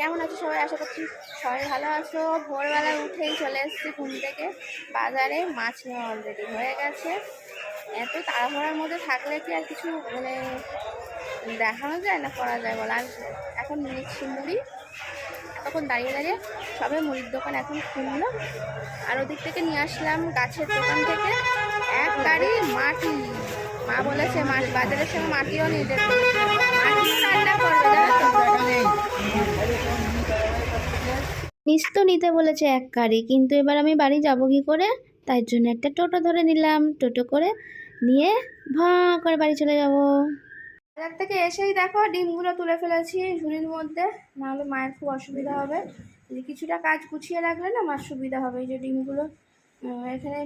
কেমন আছো সবাই? আশা করছি সবাই ভালো আছো। ভোরবেলা উঠেই চলে এসেছি ঘুম থেকে। বাজারে মাছ নেওয়া অলরেডি হয়ে গেছে। এত তাড়াহুড়ার মধ্যে থাকলে কি আর কিছু মানে দেখানো যায় না, করা যায় বলা? আর এখন নিচ্ছি মুড়ি। এতক্ষণ দাঁড়িয়ে দাঁড়িয়ে সবে মুড়ির দোকান এখন খুললো। আর ওদিক থেকে নিয়ে আসলাম গাছের দোকান থেকে। এক গাড়ি মাটি। মা বলেছে মাছ, বাজারের সঙ্গে মাটিও নিতে মাটি নিচ তো নিতে বলেছে এক গাড়ি, কিন্তু এবার আমি বাড়ি যাব কি করে? তাই জন্য একটা টোটো ধরে নিলাম। টোটো করে নিয়ে ভা করে বাড়ি চলে যাব। বাজার থেকে এসেই দেখো ডিমগুলো তুলে ফেলেছি ঝুড়ির মধ্যে নাহলে মায়ের খুব অসুবিধা হবে। কিছুটা কাজ গুছিয়ে রাখলে না মার সুবিধা হবে, এই যে ডিমগুলো এখানে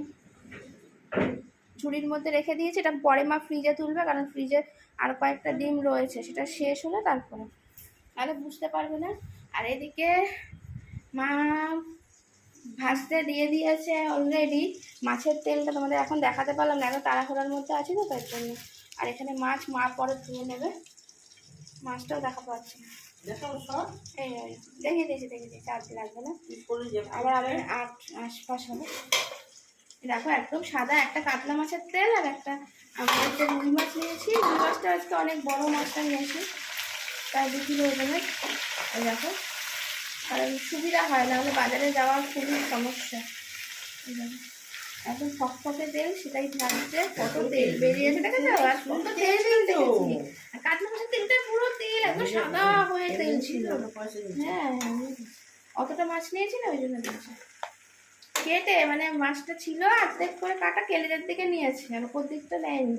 ঝুড়ির মধ্যে রেখে দিয়েছি। এটা পরে মা ফ্রিজে তুলবে, কারণ ফ্রিজে আর কয়েকটা ডিম রয়েছে, সেটা শেষ হলে তারপরে। তাহলে বুঝতে পারবে না। আর এদিকে মা ভাজতে দিয়ে দিয়েছে অলরেডি মাছের তেলটা তোমাদের এখন দেখাতে পারলাম না এখন তাড়াহুড়ার মধ্যে আছে তো তার জন্য। আর এখানে মাছ মা পরে ধুয়ে নেবে। মাছটাও দেখা পাচ্ছি দেখিয়ে দিয়েছি দেখিয়ে দিয়েছি আর লাগবে না। আবার আবার আট আশপাশ হবে। দেখো একদম সাদা একটা কাতলা মাছের তেল আর একটা রুই মাছ নিয়েছি। রুই মাছটা আজকে অনেক বড় মাছটা নিয়েছি। তাই দু কিলো ওজনের দেখো। কারণ সুবিধা হয় না হলে বাজারে যাওয়ার খুবই সমস্যা। দেখো, এত ফকফকে তেল সেটাই থাকছে। কত তেল বেরিয়েছে দেখেছ আর কত তেল তেল আর কাতলা মাছের তেলটা পুরো তেল একদম সাদা হয়ে তেল ছিল। হ্যাঁ অতটা মাছ নিয়েছি না ওই জন্য দিয়েছি। কেটে মানে মাছটা ছিল অর্ধেক করে কাটা কেলেদের দিকে নিয়েছে আর ওপর দিকটা নেয়নি।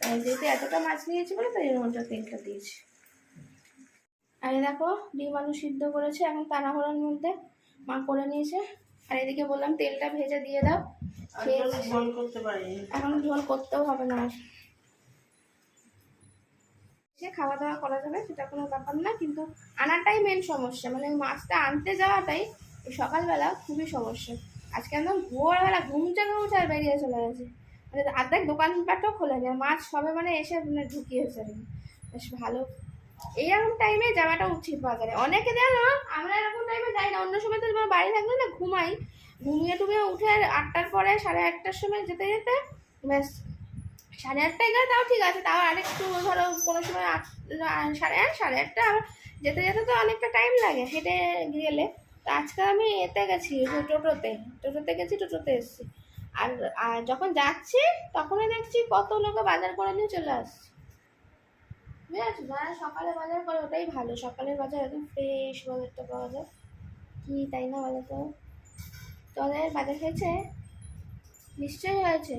তাই যেহেতু এতটা মাছ নিয়েছি বলে তাই এর মধ্যে তেলটা দিয়েছি। আর দেখো ডিম আলু সিদ্ধ করেছে এখন তাড়াহুড়োর মধ্যে। মা করে নিয়েছে। আর এদিকে বললাম তেলটা ভেজে দিয়ে দাও। এখন ঝোল করতেও হবে না। সে খাওয়া দাওয়া করা যাবে সেটা কোনো ব্যাপার না কিন্তু আনাটাই মেন সমস্যা। মানে মাছটা আনতে যাওয়াটাই সকালবেলা খুবই সমস্যা। আজকে একদম ভোরবেলা ঘুমচে ঘুমচে আর বেরিয়ে চলে গেছে। মানে আর্ধেক দোকানপাটও খোলে যায় মাছ সবে মানে এসে মানে ঢুকিয়েছে। বেশ ভালো এইরকম টাইমে যাওয়াটা উচিত বাজারে। অনেকে জানো আমরা এরকম টাইমে যাই না, অন্য সময় তো তোমার বাড়ি থাকলে না ঘুমাই। ঘুমিয়ে টুমিয়ে উঠে আটটার পরে সাড়ে আটটার সময় যেতে যেতে, ব্যাস। সাড়ে আটটায় গেলে তাও ঠিক আছে, তাও আরেকটু ধরো কোনো সময় আট, সাড়ে আট, সাড়ে আটটা, আবার যেতে যেতে তো অনেকটা টাইম লাগে হেঁটে গেলে। তো আজকে আমি এতে গেছি টোটোতে। টোটোতে গেছি, টোটোতে এসেছি। আর যখন যাচ্ছি, তখনই দেখছি কত লোকে বাজার করে নিয়ে চলে আসছে। বুঝেছ যারা সকালে বাজার করে ওটাই ভালো। সকালের বাজার একদম ফ্রেশ বাজারটা পাওয়া যায়। কি, তাই না বলো তো তোমাদের বাজার হয়েছে? নিশ্চয়ই হয়েছে।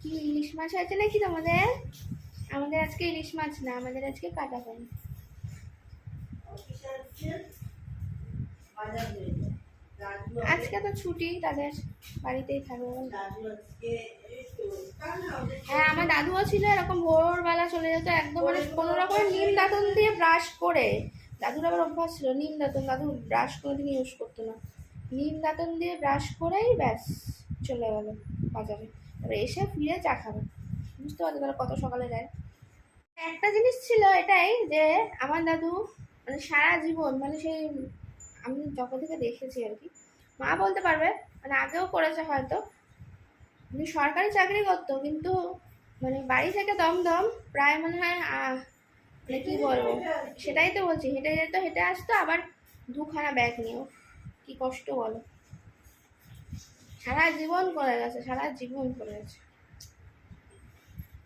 কি, ইলিশ মাছ হয়েছে নাকি তোমাদের? আমাদের আজকে ইলিশ মাছ না, আমাদের আজকে কাটা পানি আজকে তো ছুটি, তাদের বাড়িতেই থাকবে। হ্যাঁ আমার দাদুও ছিল এরকম ভোরবেলা চলে যেত, একদম মানে কোনো রকম নিম দাঁতন দিয়ে ব্রাশ করে। দাদুর আবার অভ্যাস ছিল নিম দাঁতন দাদু ব্রাশ কোনোদিন ইউজ করতো না। নিম দাঁতন দিয়ে ব্রাশ করেই ব্যাস চলে গেল বাজারে। তারপরে এসে ফিরে চা খাবে। বুঝতে পারছ তাহলে কত সকালে যায়। একটা জিনিস ছিল এটাই যে, আমার দাদু মানে সারা জীবন মানে সেই আমি যখন থেকে দেখেছি আর কি, মা বলতে পারবে মানে আগেও করেছে হয়তো উনি সরকারি চাকরি করতো, কিন্তু মানে বাড়ি থেকে দমদম প্রায় মনে হয় মানে কি বলব? সেটাই তো বলছি, হেঁটে যেত হেঁটে আসতো, আবার দুখানা ব্যাগ নিয়েও। কি কষ্ট বলো? সারা জীবন করে গেছে, সারা জীবন করে গেছে।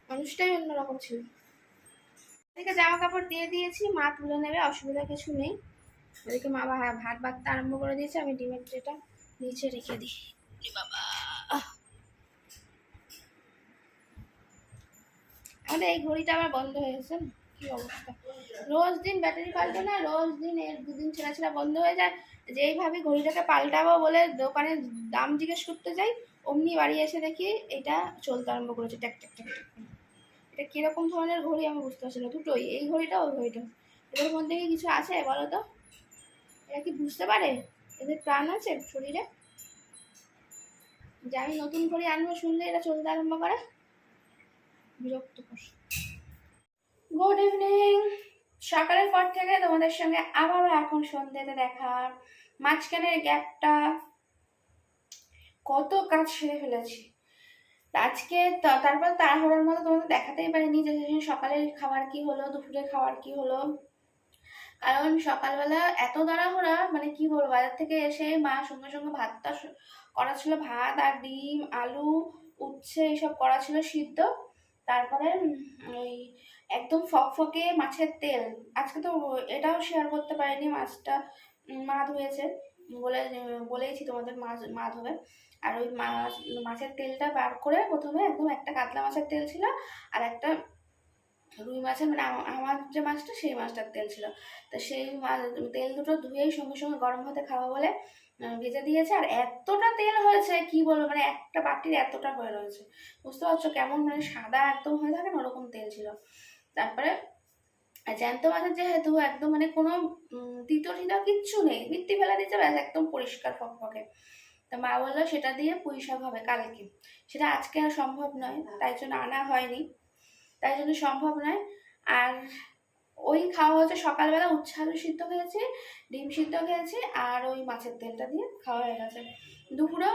মানুষটাই অন্যরকম ছিল। এদিকে জামা কাপড় দিয়ে দিয়েছি, মা তুলে নেবে, অসুবিধা কিছু নেই। ওদিকে মা ভাত বাড়তে আরম্ভ করে দিয়েছে, আমি ডিমের ট্রেটা নিচে রেখে দিই। বাবা। আমাদের এই ঘড়িটা আমার বন্ধ হয়ে গেছে। না? কি অবস্থা? রোজ দিন ব্যাটারি পাল্টে না, রোজ দিন এর দুদিন ছেঁড়া ছেঁড়া বন্ধ হয়ে যায়। যেইভাবে ঘড়িটাকে পাল্টাবো বলে দোকানে দাম জিজ্ঞেস করতে যাই, অমনি বাড়ি এসে দেখি এটা চলতে আরম্ভ করেছে ট্যাক ট্যাক ট্যাক। এটা কীরকম ধরনের ঘড়ি আমি বুঝতে পারছি না, দুটোই। এই ঘড়িটা, ওই ঘড়িটা। এদের মধ্যে কি কিছু আছে, বলো তো? এরা কি বুঝতে পারে? এদের প্রাণ আছে শরীরে? যে আমি নতুন ঘড়ি আনব শুনলে এরা চলতে আরম্ভ করে। বিরক্ত গুড ইভিনিং সকালের পর থেকে তোমাদের সঙ্গে আবারও এখন সন্ধ্যেতে দেখা। মাঝখানের গ্যাপটা কত কাজ সেরে ফেলেছি। আজকে তারপর তাড়াহুড়োর মতো তোমাদের দেখাতেই পারিনি যে সকালের খাবার কি হলো, দুপুরের খাবার কি হলো। কারণ সকালবেলা এত তাড়াহুড়া মানে কি বলব, বাজার থেকে এসে মা সঙ্গে সঙ্গে ভাতটা করা ছিল ভাত আর ডিম, আলু, উচ্ছে, এইসব করা ছিল সিদ্ধ। তারপরে ওই একদম ফকফকে মাছের তেল। আজকে তো এটাও শেয়ার করতে পারিনি, মাছটা মা ধুয়েছে বলে, বলেইছি তোমাদের মাছ মা ধোবে আর ওই মাছ, মাছের তেলটা বার করে প্রথমে একদম একটা কাতলা মাছের তেল ছিল, আর একটা রুই মাছের মানে আমার যে মাছটা, সেই মাছটার তেল ছিল। তো সেই মাছ, তেল দুটো ধুয়েই সঙ্গে সঙ্গে গরম ভাতে খাওয়া বলে ভেজে দিয়েছে আর এতটা তেল হয়েছে কি বলব মানে একটা বাটির এতটা হয়ে রয়েছে। বুঝতে পারছ কেমন মানে সাদা একদম হয়ে থাকে না ওরকম তেল ছিল। তারপরে জ্যান্ত মাছের যেহেতু একদম মানে কোনো তিতো টিতো কিচ্ছু নেই মিট্টি ফেলা দিয়েছে ব্যাস একদম পরিষ্কার ফকফকে। তা মা বলল সেটা দিয়ে পুঁই শাক হবে কালকে। সেটা আজকে আর সম্ভব নয় তাই জন্য আনা হয়নি। তাই জন্য সম্ভব নয়। আর ওই খাওয়া হচ্ছে সকালবেলা উচ্ছে আলু সিদ্ধ খেয়েছি, ডিম সিদ্ধ খেয়েছি, আর ওই মাছের তেলটা দিয়ে খাওয়া হয়ে গেছে। দুপুরেও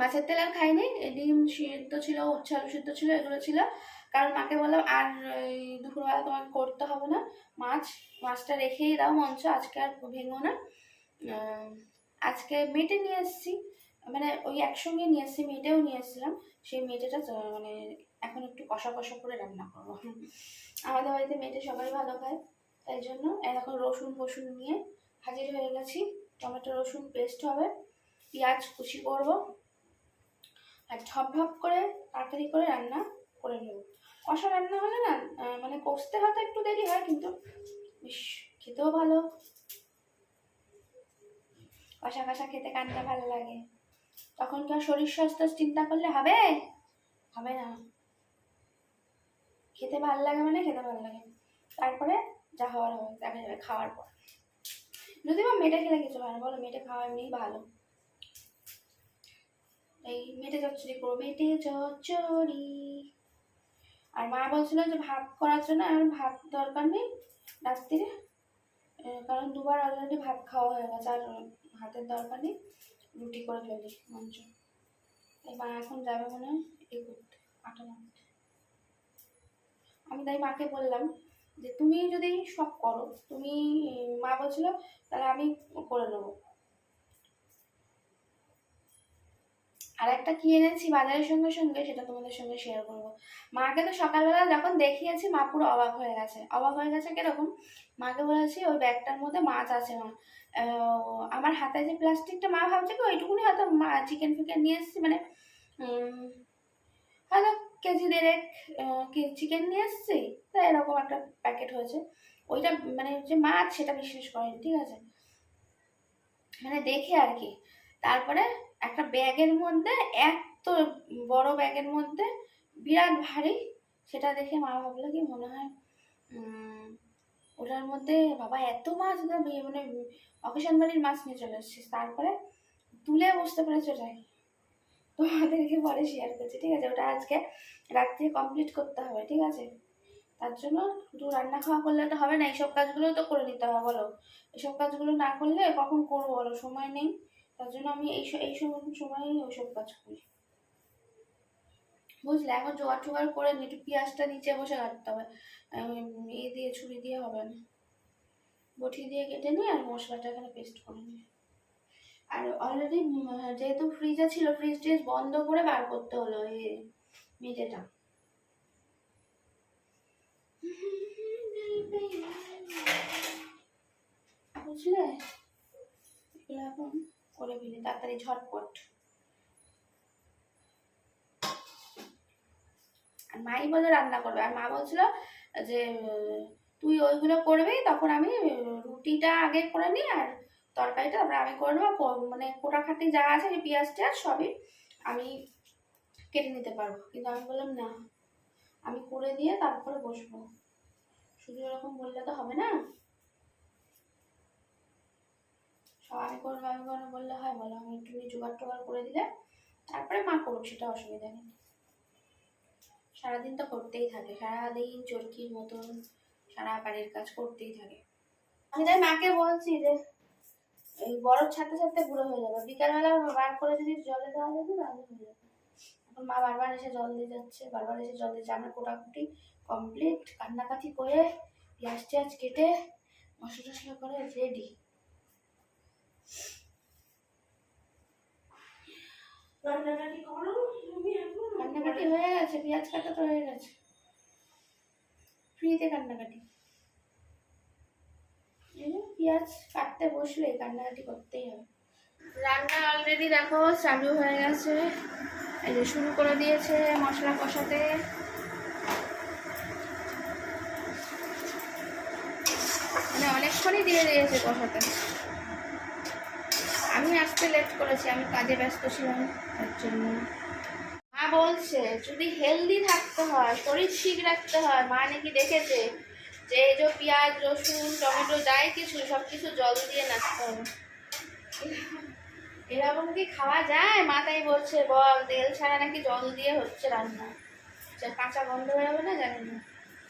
মাছের তেল আর খাইনি ডিম সিদ্ধ ছিল উচ্ছে আলু সিদ্ধ ছিল, এগুলো ছিল। কারণ মাকে বললাম, আর এই দুপুরবেলা তোমাকে করতে হবে না, মাছ, মাছটা রেখেই দাও মঞ্চ, আজকে আর ভেঙো না। আজকে মেটে নিয়ে এসেছি মানে ওই একসঙ্গে নিয়ে এসেছি, মেটেও নিয়ে এসেছিলাম, সেই মেটেটা মানে এখন একটু কষা কষা করে রান্না করব। আমাদের বাড়িতে মেটে সবাই ভালো খায়, তাই জন্য এখন রসুন ফসুন নিয়ে হাজির হয়ে গেছি। টমেটো, রসুন পেস্ট হবে, পেঁয়াজ কুচি করব আর ঝপ ঝপ করে তাড়াতাড়ি করে রান্না করে নেব। কষা রান্না হলে না মানে কষতে হয়তো একটু দেরি হয়, কিন্তু খেতেও ভালো। কষা কষা খেতে কানটা ভালো লাগে। তখন কি শরীর স্বাস্থ্য চিন্তা করলে হবে? হবে না। খেতে ভালো লাগে মানে খেতে ভালো লাগে। তারপরে যা হওয়ার হবে, দেখা যাবে খাওয়ার পর। যদি বা মেটে খেলে কিছু না বলো মেটে খাওয়া এমনিই ভালো। এই মেটে চচ্চড়ি করব মেটে চচ্চড়ি। আর মা বলছিল যে ভাত করার জন্য আমার ভাত দরকার নেই রাত্রিরে। কারণ দুবার অলরেডি ভাত খাওয়া হয়ে গেছে আর ভাতের দরকার নেই। রুটি করে ফেলি মঞ্চ তাই মা এখন যাবে মনে হয় এ করতে আটা আমি তাই মাকে বললাম যে তুমি যদি সব করো, তুমি, মা বলছিল, তাহলে আমি করে নেব। আর একটা কি এনেছি বাজারের সঙ্গে সঙ্গে, সেটা তোমাদের সঙ্গে শেয়ার করব। মাকে তো সকালবেলা যখন দেখিয়েছি, মা পুরো অবাক হয়ে গেছে। অবাক হয়ে গেছে কীরকম? মাকে বলেছি, ওই ব্যাগটার মধ্যে মাছ আছে, মা। আমার হাতে যে প্লাস্টিকটা মা ভাবছে কি, ওইটুকুনি হয়তো মা চিকেন ফিকেন নিয়ে এসেছি মানে হয়তো কেজি দেড়েক চিকেন নিয়ে এসেছি। তা এরকম একটা প্যাকেট হয়েছে। ওইটা মানে যে মাছ, সেটা বিশ্বাস করেনি, ঠিক আছে? মানে দেখে আর কি। তারপরে একটা ব্যাগের মধ্যে, এত বড় ব্যাগের মধ্যে বিরাট ভারী, সেটা দেখে মা ভাবলো কি মনে হয় ওটার মধ্যে বাবা এত মাছ মানে অকেশন বাড়ির মাছ নিয়ে চলে এসেছিস। তারপরে তুলে বুঝতে পেরেছে ওটাই তোমাদেরকে পরে শেয়ার করছি, ঠিক আছে? ওটা আজকে রাত্রে কমপ্লিট করতে হবে, ঠিক আছে? তার জন্য শুধু রান্না খাওয়া করলে তো হবে না, এইসব কাজগুলো তো করে নিতে হবে, বলো। এসব কাজগুলো না করলে কখন করব, বলো? সময় নেই। তার জন্য আমি এই স- এই সময় ওইসব কাজ করি। বুঝলে? এখন জোগাড় টোগাড় করে নি, একটু পেঁয়াজটা নিচে বসে কাটতে হবে। ইয়ে দিয়ে, ছুরি দিয়ে হবে না। বটি দিয়ে কেটে নিই আর মশলাটা এখানে পেস্ট করে নিই। আর অলরেডি যেহেতু ফ্রিজে ছিল ফ্রিজ ট্রিজ বন্ধ করে বার করতে হলো এই মিটেটা বুঝলে? এখন করে ফেলি, তাড়াতাড়ি ঝটপট। আর মাই বলে রান্না করবে, আর মা বলছিল যে তুই ওইগুলো করবি, তখন আমি রুটিটা আগে করে নিই আর তরকারিটা তারপরে আমি করে নেব মানে কোটাখাটি যা আছে এই পেঁয়াজ টেয়াজ সবই আমি কেটে নিতে পারব। কিন্তু আমি বললাম, না, আমি করে দিয়ে তারপরে বসবো। শুধু এরকম বললে তো হবে না। সব আমি করব আমি করব বললে হয়, বলো। আমি একটু জোগাড় টোগাড় করে দিলে তারপরে মা করুক, সেটা অসুবিধা নেই। সারাদিন তো করতেই থাকে, সারাদিন চরকির মতন সারা বাড়ির কাজ করতেই থাকে। আমি তাই মাকে বলছি যে এই বরফ ছাড়তে ছাড়তে বুড়ো হয়ে যাবে। বিকালবেলা বার করে যদি জলে দেওয়া যেত তাহলে হয়ে যাবে। এখন মা বারবার এসে জল দিয়ে যাচ্ছে বারবার এসে জল দিচ্ছে। আমরা কোটাকুটি কমপ্লিট কান্নাকাটি করে পেঁয়াজ টিয়াজ কেটে মশলা টশলা করে রেডি কান্নাকাটি হয়ে গেছে পেঁয়াজ কাটা তো হয়ে গেছে। ফ্রিতে কান্নাকাটি। পেঁয়াজ কাটতে বসলে কান্নাকাটি করতেই হবে। রান্না অলরেডি দেখো, চালু হয়ে গেছে। এই যে শুরু করে দিয়েছে মশলা কষাতে। মানে অনেকক্ষণই দিয়ে দিয়েছে কষাতে। আমি আসতে লেট করেছি, আমি কাজে ব্যস্ত ছিলাম, তার জন্য। মা বলছে, যদি হেলদি থাকতে হয়, শরীর ঠিক রাখতে হয়, মা নাকি দেখেছে যে এই যে পেঁয়াজ, রসুন, টমেটো, যাই কিছু সব কিছু জল দিয়ে নাচতে হবে। এরকম কি খাওয়া যায়? মাথায় বলছে, বল, তেল ছাড়া নাকি জল দিয়ে হচ্ছে রান্না। যে কাঁচা গন্ধ হয়ে যাবে না, জানি না।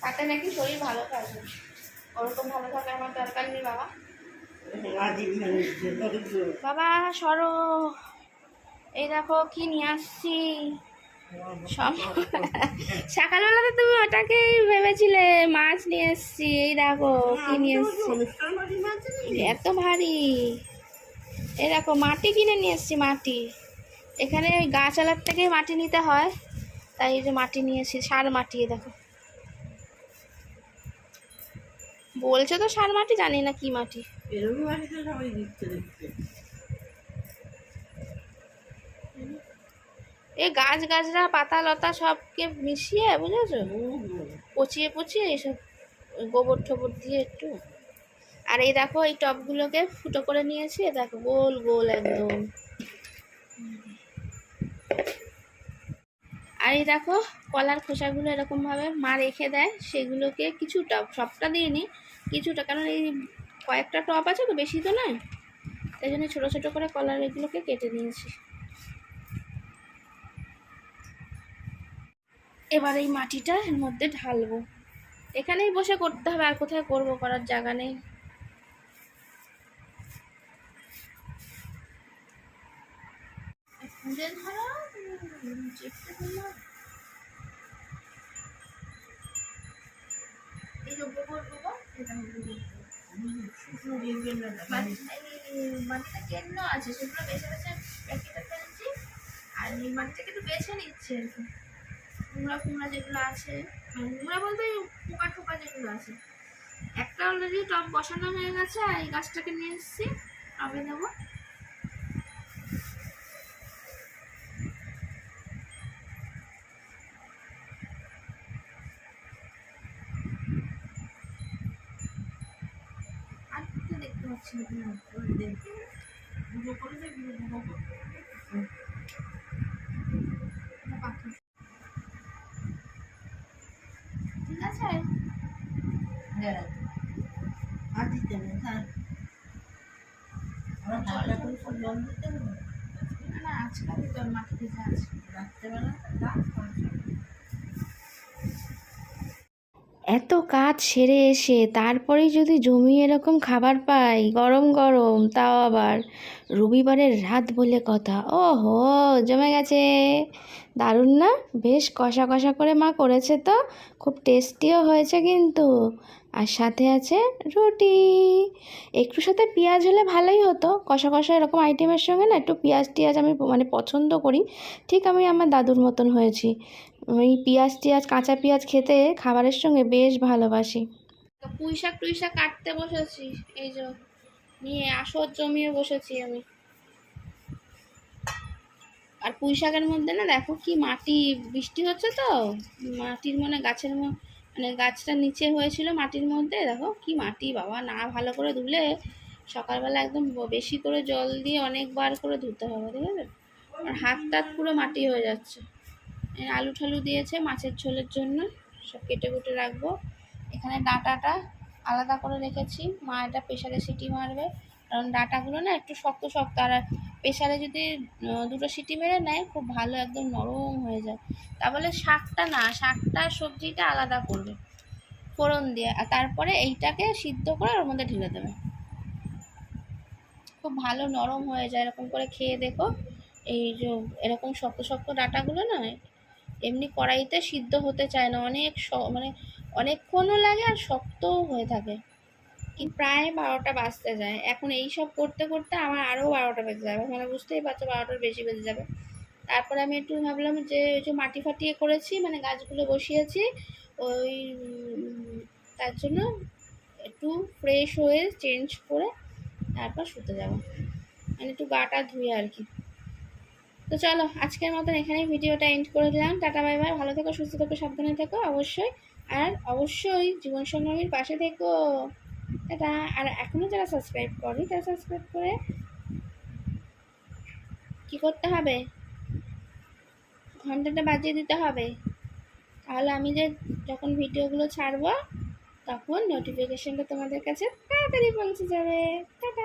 তাতে নাকি শরীর ভালো থাকবে। ওরকম ভালো থাকার আমার দরকার নেই, বাবা। বাবা, সরো। এই দেখো, কি নিয়ে আসছি? সব সকালবেলাতে তুমি ওটাকেই ভেবেছিলে মাছ নিয়ে এসছি এই দেখো কি নিয়ে এসছি। এত ভারী। এই দেখো মাটি কিনে নিয়ে এসছি মাটি। এখানে ওই গাছালার থেকে মাটি নিতে হয় তাই এই যে মাটি নিয়েছি সার মাটি দেখো। বলছে তো সার মাটি জানি না কি মাটি। এরকম বাড়িতে সবাই দিচ্ছে দেখতে। এই গাছ গাছরা, পাতা লতা সবকে মিশিয়ে, বুঝেছ? পচিয়ে পচিয়ে এইসব গোবর ঠোবর দিয়ে একটু। আর এই দেখো, এই টবগুলোকে ফুটো করে নিয়েছি দেখো, গোল গোল একদম। আর এই দেখো, কলার খোসাগুলো এরকমভাবে মা রেখে দেয়, সেগুলোকে কিছুটা সবটা দিয়ে নিই কিছুটা, কারণ এই কয়েকটা টপ আছে তো, বেশি তো নয়। তাই জন্য ছোটো ছোটো করে কলার এগুলোকে কেটে নিয়েছি। এবার এই মাটিটা এর মধ্যে ঢালবো। এখানেই বসে করতে হবে আর কোথায় করব করার জায়গা নেই। খুঁজে ধরো উম, এই যে গোবর গোবর এটা গোবর শুকনো দিয়ে গেলে না মাটিটা কেন আছে? সেগুলো বেছে বেছে আর এই মাটিটাকে একটু বেছে নিচ্ছে। কুমড়া কুমড়া যেগুলো আছে মানে কুমড়া বলতে পোকা টোকা যেগুলো আছে। একটা অলরেডি টব বসানো হয়ে গেছে আর এই গাছটাকে নিয়ে এসেছি, টবে দেবো। দেখতে পাচ্ছি না পাখি ঠিক আছে হ্যাঁ আর দিতে হবে হ্যাঁ আমরা হালকা করে সব এত কাজ সেরে এসে তারপরেই যদি জমি এরকম খাবার পাই, গরম গরম, তাও আবার। রবিবারের রাত বলে কথা। ও হো জমে গেছে। দারুণ না? বেশ কষা কষা করে মা করেছে তো। খুব টেস্টিও হয়েছে কিন্তু। আর সাথে আছে রুটি। একটু সাথে পেঁয়াজ হলে ভালোই হতো। কষা কষা এরকম আইটেমের সঙ্গে না একটু পেঁয়াজ টিয়াজ আমি মানে পছন্দ করি। ঠিক আমি আমার দাদুর মতন হয়েছি। ওই পেঁয়াজ টিয়াজ, কাঁচা পেঁয়াজ খেতে খাবারের সঙ্গে বেশ ভালোবাসি। পুঁই শাক টুই শাক কাটতে বসেছি। এই যে নিয়ে আসর জমিয়ে বসেছি আমি। আর পুঁই শাকের মধ্যে না দেখো কি মাটি, বৃষ্টি হচ্ছে তো? মাটির মনে গাছের ম- মানে গাছটা নিচে হয়েছিল মাটির মধ্যে, দেখো কি মাটি, বাবা, না ভালো করে ধুলে সকালবেলা একদম বেশি করে জল দিয়ে অনেকবার করে ধুতে হবে, ঠিক আছে? আর হাত টাত পুরো মাটি হয়ে যাচ্ছে। আলু ঠালু দিয়েছে মাছের ঝোলের জন্য, সব কেটে কুটে রাখব। এখানে ডাঁটাটা আলাদা করে রেখেছি, মা এটা প্রেশারে সিটি মারবে। কারণ ডাঁটাগুলো না একটু শক্ত শক্ত, আর প্রেশারে যদি দুটো সিটি মেরে নেয়, খুব ভালো একদম নরম হয়ে যায়। তা বলে শাকটা না, শাকটা, সবজিটা আলাদা করবে, ফোড়ন দিয়ে। আর তারপরে এইটাকে সিদ্ধ করে ওর মধ্যে ঢেলে দেবে। খুব ভালো নরম হয়ে যায়, এরকম করে খেয়ে দেখো। এই যে এরকম শক্ত শক্ত ডাটাগুলো না, এমনি কড়াইতে সিদ্ধ হতে চায় না। অনেক মানে অনেকক্ষণও লাগে আর শক্তও হয়ে থাকে। প্রায় বারোটা বাজতে যায়। এখন এই সব করতে করতে আমার আরও বারোটা বেজে যাবে। মানে বুঝতেই পারছ, বারোটার বেশি বেজে যাবে। তারপরে আমি একটু ভাবলাম যে, ওই যে মাটি ফাটিয়ে করেছি মানে গাছগুলো বসিয়েছি, ওই, তার জন্য একটু ফ্রেশ হয়ে চেঞ্জ করে তারপর শুতে যাব। মানে একটু গাটা ধুয়ে আর কি। তো চলো, আজকের মতন এখানে ভিডিওটা এন্ড করে দিলাম। Tata, bye bye. ভালো থেকো, সুস্থ থেকো, সাবধানে থেকো অবশ্যই। আর অবশ্যই জীবন সঙ্গমীর পাশে থেকো। আর এখনও যারা সাবস্ক্রাইব করি, তারা সাবস্ক্রাইব করে কি করতে হবে? ঘন্টাটা বাজিয়ে দিতে হবে। তাহলে আমি যে যখন ভিডিওগুলো ছাড়বো, তখন নোটিফিকেশনটা তোমাদের কাছে তাড়াতাড়ি পৌঁছে যাবে। টাটা